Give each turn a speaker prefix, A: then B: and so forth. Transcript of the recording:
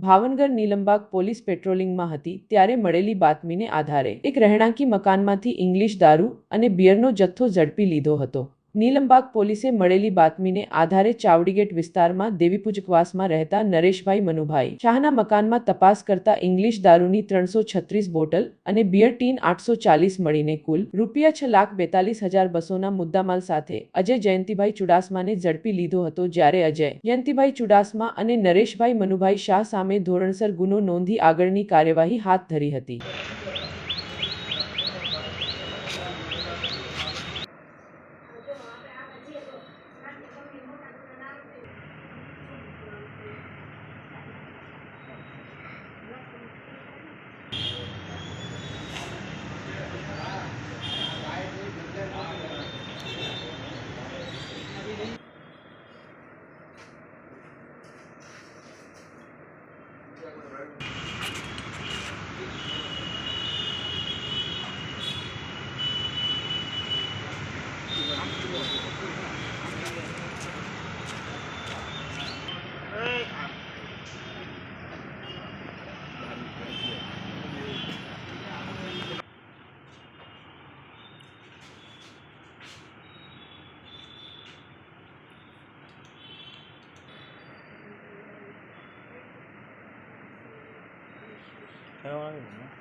A: Bhavnagar Nilambag police પેટ્રોલિંગમાં હતી ત્યારે મળેલી બાતમીને આધારે એક રહેણાંકી મકાનમાંથી ઇંગ્લિશ દારૂ અને બિયરનો જથ્થો ઝડપી લીધો હતો. નીલમબાગ પોલીસે મળેલી બાતમીને આધારે ચાવડીગેટ વિસ્તારમાં દેવીપૂજકવાસમાં રહેતા નરેશભાઈ મનુભાઈ શાહના મકાનમાં તપાસ કરતા ઇંગ્લિશ દારૂની ત્રણસો છત્રીસ બોટલ અને બિયર ટીન આઠસો ચાલીસ મળીને કુલ રૂપિયા છ લાખ બેતાલીસ હજાર બસોના મુદ્દામાલ સાથે અજય જયંતિભાઈ ચુડાસમાને ઝડપી લીધો હતો જ્યારે અજય જયંતિભાઈ ચુડાસમા અને નરેશભાઈ મનુભાઈ શાહ સામે ધોરણસર ગુનો નોંધી આગળની કાર્યવાહી હાથ ધરી હતી.
B: 사용하게 되네요.